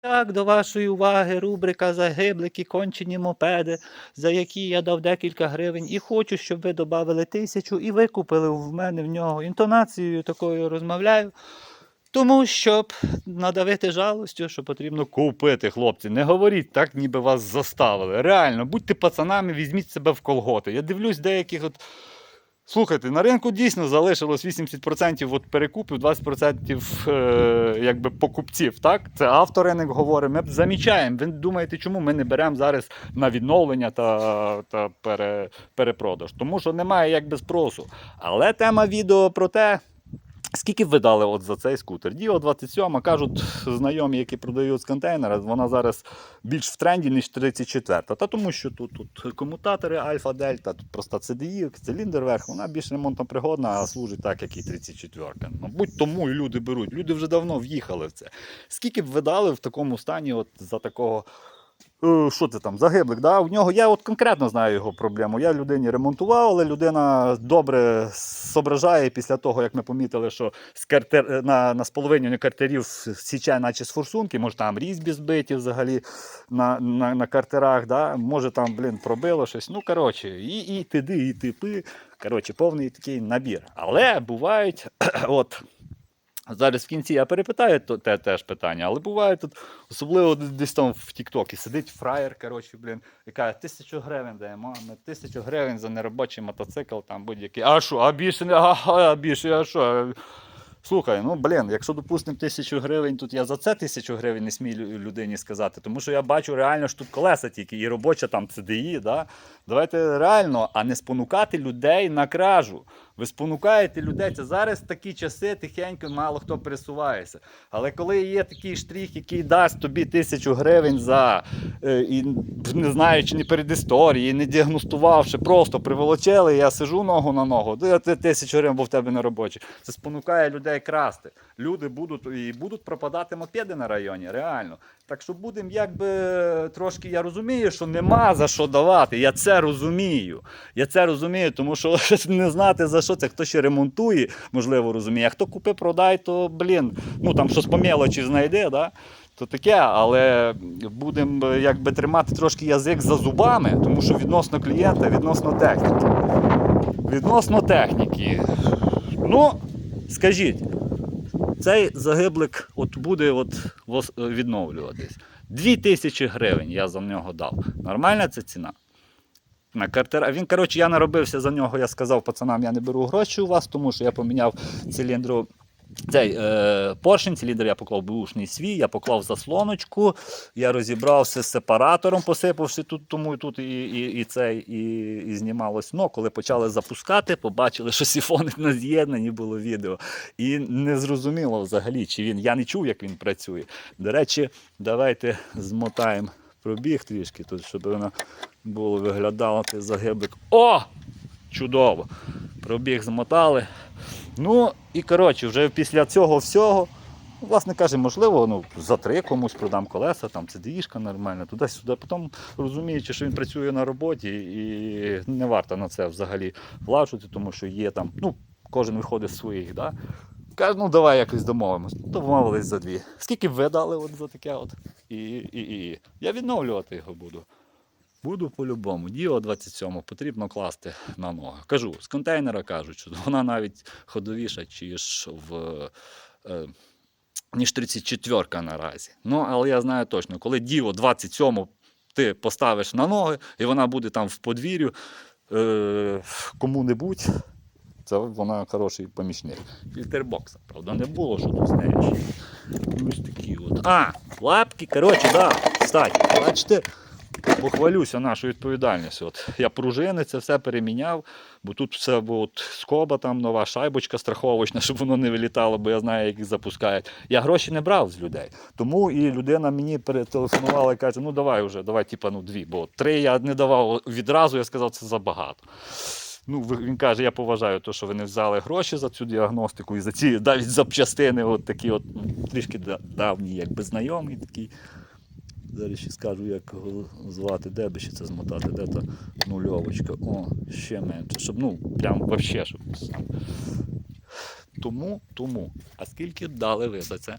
Так, до вашої уваги рубрика Загиблики кончені мопеди, за які я дав декілька гривень, і хочу, щоб ви додали тисячу і викупили в мене в нього інтонацією такою розмовляю. Тому щоб надавити жалостю, що потрібно купити, хлопці. Не говоріть так, ніби вас заставили. Реально, будьте пацанами, візьміть себе в колготи. Я дивлюсь деяких от. Слухайте, на ринку дійсно залишилось 80% от перекупів, 20% е, якби покупців. Так? Це авторинок говорить. Ми замічаємо. Ви думаєте, чому ми не беремо зараз на відновлення та, та пере, перепродаж? Тому що немає якби спросу. Але тема відео про те. Скільки ви дали от за цей скутер? Діо 27, кажуть знайомі, які продають з контейнера, вона зараз більш в тренді, ніж 34. Та тому що тут, тут комутатори Альфа Дельта, тут просто CDI, циліндр верх, вона більш ремонтно пригодна, а служить так, як і 34. Мабуть, тому і люди беруть. Люди вже давно в'їхали в це. Скільки б ви дали в такому стані от за такого. Е, Що це там, загиблик, да? У нього я от конкретно знаю його проблему. Я людині ремонтував, але людина добре зображає після того, як ми помітили, що з картер, на, на споловині картерів січає, наче з форсунки, може там різьбі збиті взагалі на, на, на картерах, да? може там, блін, пробило щось. Ну, коротше, і, і тиди, і типи. Коротше, повний такий набір. Але бувають, от. Зараз в кінці я перепитаю то, те теж питання, але буває тут, особливо десь там в Тіктокі сидить фраєр, коротше, блін, і каже, тисячу гривень даємо, ми тисячу гривень за неробочий мотоцикл, там будь-який. А що, а більше не, а, а більше, а що? Слухай, ну блін, якщо допустимо тисячу гривень, тут я за це тисячу гривень не смію людині сказати, тому що я бачу реально, що тут колеса тільки і робоча там CDI, да? Давайте реально, а не спонукати людей на кражу. Ви спонукаєте людей. Це зараз такі часи, тихенько, мало хто пересувається. Але коли є такий штрих, який дасть тобі тисячу гривень за е, і не знаючи ні передісторії, не діагностувавши, просто приволочили, я сижу ногу на ногу, ти тисячу гривень, бо в тебе не робочі. Це спонукає людей красти. Люди будуть і будуть пропадати мопеди на районі, реально. Так що будемо якби трошки, я розумію, що нема за що давати. Я це розумію. Я це розумію, тому що не знати за що це, хто ще ремонтує, можливо, розуміє. А хто купи, продай, то блін, ну там щось по мелочі знайде, да? то таке, але будемо якби тримати трошки язик за зубами, тому що відносно клієнта, відносно техніки. Відносно техніки. Ну, скажіть, цей загиблик от буде от відновлюватись. Дві тисячі гривень я за нього дав. Нормальна це ціна? На картера. Він, коротше, я наробився за нього, я сказав пацанам, я не беру гроші у вас, тому що я поміняв циліндру. Цей е, поршень, циліндр я поклав бушний свій, я поклав заслоночку, я розібрався з сепаратором, посипавши тут, тому і тут і, і, і цей, і, і знімалось. Ну, коли почали запускати, побачили, що сіфони на з'єднані було відео. І не зрозуміло взагалі, чи він. Я не чув, як він працює. До речі, давайте змотаємо пробіг трішки, тут, щоб воно було виглядало цей загиблик. О! Чудово! Пробіг змотали. Ну і коротше, вже після цього всього, власне каже, можливо, ну, за три комусь продам колеса, там це діжка нормальна, туди-сюди. Потім розуміючи, що він працює на роботі, і не варто на це взагалі влажувати, тому що є там, ну, кожен виходить з своїх. Да? Каже, ну давай якось домовимось. Домовились за дві. Скільки ви дали от за таке? от? І, і, і. Я відновлювати його буду. Буду по-любому. Діо 27 потрібно класти на ноги. Кажу, з контейнера кажуть, що вона навіть ходовіша, ніж в. Е, ніж 34 наразі. Ну, але я знаю точно, коли Діо 27 ти поставиш на ноги, і вона буде там в подвір'ю е, кому-небудь, це вона хороший помічник. Фільтербокса, правда, не було, що тут з. Ось такі от. А, лапки, коротше, да, кстати, бачите, похвалюся нашою відповідальністю. От я пружини, це все переміняв, бо тут все от, скоба, там нова шайбочка страховочна, щоб воно не вилітало, бо я знаю, як їх запускають. Я гроші не брав з людей. Тому і людина мені перетелефонувала і каже: ну давай вже, давай, типа, ну дві, бо три я не давав відразу, я сказав, це забагато. Ну, він каже, я поважаю те, що ви не взяли гроші за цю діагностику і за ці навіть запчастини, от такі от ну, трішки да- давні, якби знайомий такий. Зараз ще скажу, як звати, де би ще це змотати, де та нульовочка. О, ще менше. Щоб, ну, прям вообще, щоб. Тому, тому. А скільки дали ви за це?